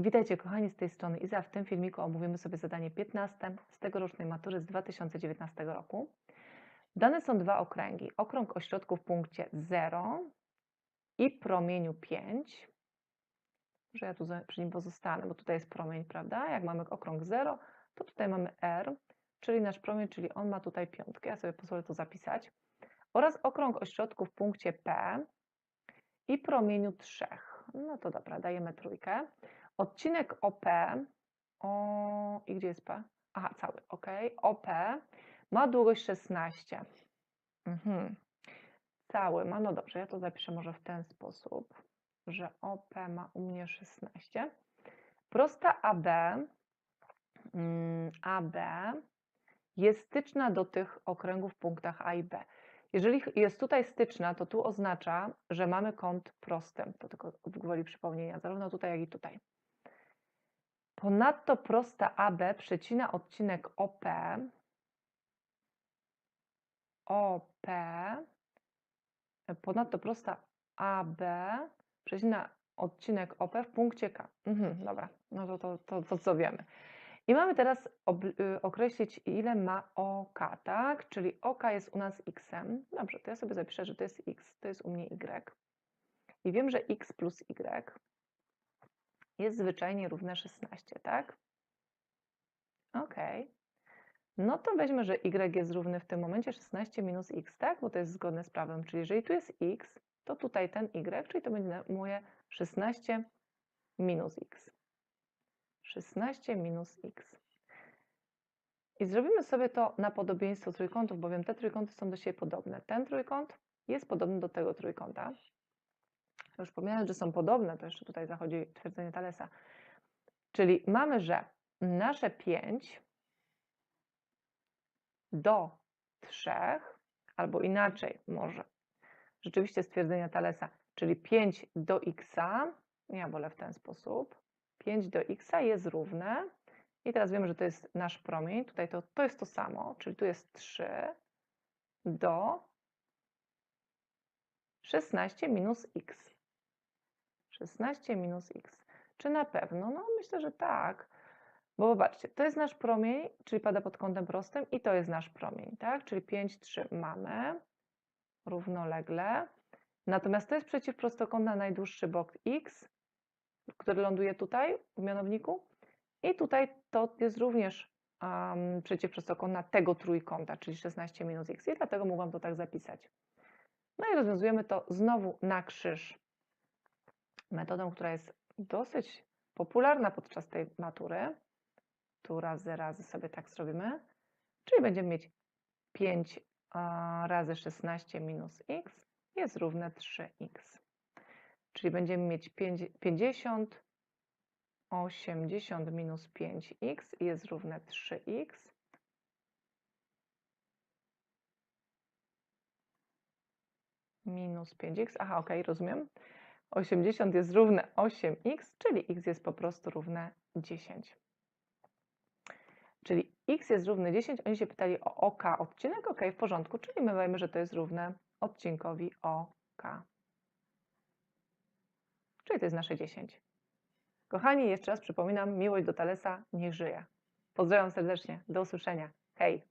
Witajcie kochani z tej strony Iza. W tym filmiku omówimy sobie zadanie 15 z tegorocznej matury z 2019 roku. Dane są dwa okręgi. Okrąg o środku w punkcie 0 i promieniu 5. Może ja tu przy nim pozostanę, bo tutaj jest promień, prawda? Jak mamy okrąg 0, to tutaj mamy R, czyli nasz promień, czyli on ma tutaj piątkę. Ja sobie pozwolę to zapisać. Oraz okrąg o środku w punkcie P i promieniu 3. No to dobra, dajemy trójkę. Odcinek OP, o, i gdzie jest P? Aha, cały, ok. OP ma długość 16. Mhm. Cały ma, no dobrze, ja to zapiszę może w ten sposób, że OP ma u mnie 16. Prosta AB, mm, AB jest styczna do tych okręgów w punktach A i B. Jeżeli jest tutaj styczna, to tu oznacza, że mamy kąt prosty. To tylko gwoli przypomnienia, zarówno tutaj, jak i tutaj. Ponadto prosta AB przecina odcinek OP, OP, ponadto prosta AB przecina odcinek OP w punkcie K. Mhm, dobra, no to, to, to, to co wiemy. I mamy teraz y, określić, ile ma OK, tak? Czyli OK jest u nas x. Dobrze, to ja sobie zapiszę, że to jest x, to jest u mnie y. I wiem, że x plus y jest zwyczajnie równe 16, tak? Ok. No to weźmy, że y jest równy w tym momencie 16 minus x, tak? Bo to jest zgodne z prawem. Czyli jeżeli tu jest x, to tutaj ten y, czyli to będzie moje 16 minus x. 16 minus x. I zrobimy sobie to na podobieństwo trójkątów, bowiem te trójkąty są do siebie podobne. Ten trójkąt jest podobny do tego trójkąta już pomijając, że są podobne, to jeszcze tutaj zachodzi twierdzenie Thalesa. Czyli mamy, że nasze 5 do 3, albo inaczej może, rzeczywiście stwierdzenia Thalesa, czyli 5 do x, ja wolę w ten sposób, 5 do x jest równe, i teraz wiemy, że to jest nasz promień, tutaj to, to jest to samo, czyli tu jest 3 do 16 minus x. 16 minus x. Czy na pewno? No myślę, że tak. Bo zobaczcie, to jest nasz promień, czyli pada pod kątem prostym i to jest nasz promień, tak? Czyli 5, 3 mamy równolegle. Natomiast to jest przeciwprostokątna najdłuższy bok x, który ląduje tutaj w mianowniku. I tutaj to jest również um, przeciwprostokątna tego trójkąta, czyli 16 minus x. I dlatego mogłam to tak zapisać. No i rozwiązujemy to znowu na krzyż metodą, która jest dosyć popularna podczas tej matury. Tu razy, razy sobie tak zrobimy. Czyli będziemy mieć 5 razy 16 minus x jest równe 3x. Czyli będziemy mieć 50, 80 minus 5x jest równe 3x. Minus 5x. Aha, ok, rozumiem. 80 jest równe 8x, czyli x jest po prostu równe 10. Czyli x jest równe 10, oni się pytali o OK odcinek, ok, w porządku, czyli my wiemy, że to jest równe odcinkowi OK. Czyli to jest nasze 10. Kochani, jeszcze raz przypominam, miłość do Talesa niech żyje. Pozdrawiam serdecznie, do usłyszenia. Hej!